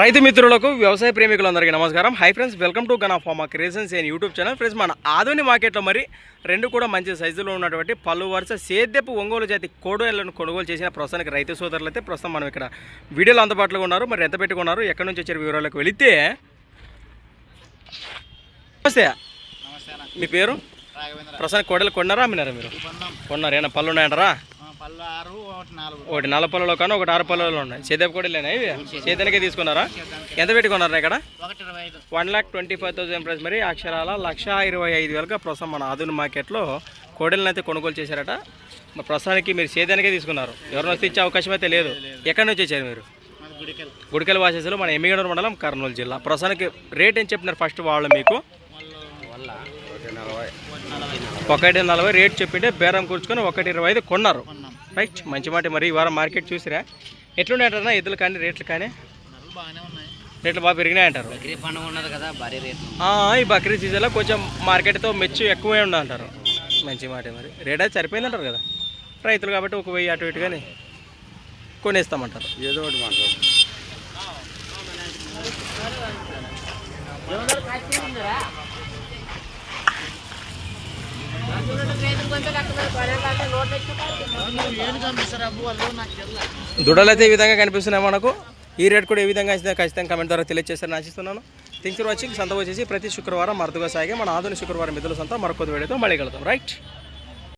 రైతు మిత్రులకు వ్యవసాయ ప్రేమికులందరికీ నమస్కారం. Hi friends welcome to Gana pharma creations and YouTube channel friends మన ఆధునిక మార్కెట్లో మరి రెండు కూడా మంచి సైజులో ఉన్నటువంటి పలు వరుస సేద్యపు ఒంగోలు జాతి కోడోళ్ళను కొనుగోలు చేసిన ప్రస్తుతానికి రైతు సోదరులు అయితే ప్రస్తుతం మనం ఇక్కడ వీడియోలో అందుబాటులో ఉన్నారు. మరి ఎంత పెట్టుకున్నారు ఎక్కడి నుంచి వచ్చారు వివరాలకు వెళితే. నమస్తే. మీ పేరు? ప్రస్తుతానికి కోడలు కొన్నారా అమ్మినారా మీరు? కొన్నాం కొన్నారు? ఏమైనా పళ్ళు ఉన్నాయంటారా? ఒకటి నాలుగు. నల్ల పళ్ళలో కానీ ఒకటి ఆరు పళ్ళలో ఉన్నాయి. సేద్యపు కోడలేనా ఇవి? సేద్యానికే తీసుకున్నారా? ఎంత పెట్టుకున్నారా ఇక్కడ? One lakh twenty five thousand price. మరి అక్షరాల లక్ష ఇరవై ఐదు వేలుగా ప్రస్తుతం మన ఆధునిక మార్కెట్లో కోడెలను అయితే కొనుగోలు చేశారట. ప్రస్తుతానికి మీరు సేద్యానికే తీసుకున్నారు. ఎవరిని వస్తే ఇచ్చే అవకాశం అయితే లేదు. ఎక్కడి నుంచి వచ్చారు మీరు? గుడికల్ వాసేసులు మన ఎమ్మిగడూరు మండలం కర్నూలు జిల్లా. ప్రస్తుతానికి రేట్ ఏం చెప్పినారు ఫస్ట్ వాళ్ళు మీకు? ఒకటి నలభై రేట్ చెప్పింటే బేరం కూర్చుకొని ఒకటి ఇరవై ఐదు కొన్నారు. కొన్నాం రైట్ మంచి మాట మరి ఈ వారం మార్కెట్ చూసిరా. ఎట్లున్నాయంటారా ఎద్దులు కానీ రేట్లు కానీ? ధరలు బాగానే ఉన్నాయి రేట్లు బాగా పెరిగినాయంటారు. బక్రీ పండుగ ఉన్నది కదా భారీ రేట్లు ఆ, ఈ బక్రీద్ సీజన్లో కొంచెం మార్కెట్తో మెచ్చు ఎక్కువే ఉందంటారు. మంచి మాట మరి. రేట్ అయితే సరిపోయిందంటారు కదా. రైతులు కాబట్టి ఒక వెయ్యి అటు ఇటు కానీ కొనేస్తామంటారు. ఏదో ఒకటి మాట్లాడు. కనిపిస్తారు దుడలు అయితే ఈ విధంగా కనిపిస్తున్నాయి మనకు. ఈ రేట్ కూడా ఏ విధంగా అయితే ఖచ్చితంగా కమెంట్ ద్వారా తెలియజేస్తారని ఆశిస్తున్నాను. Thanks for watching. సంత వచ్చేసి ప్రతి శుక్రవారం మరుదుగా సాగే మన ఆధునిక శుక్రవారం మిద్దుల సంత మరొక వీడియోతో మళ్ళీ కలుద్దాం. రైట్?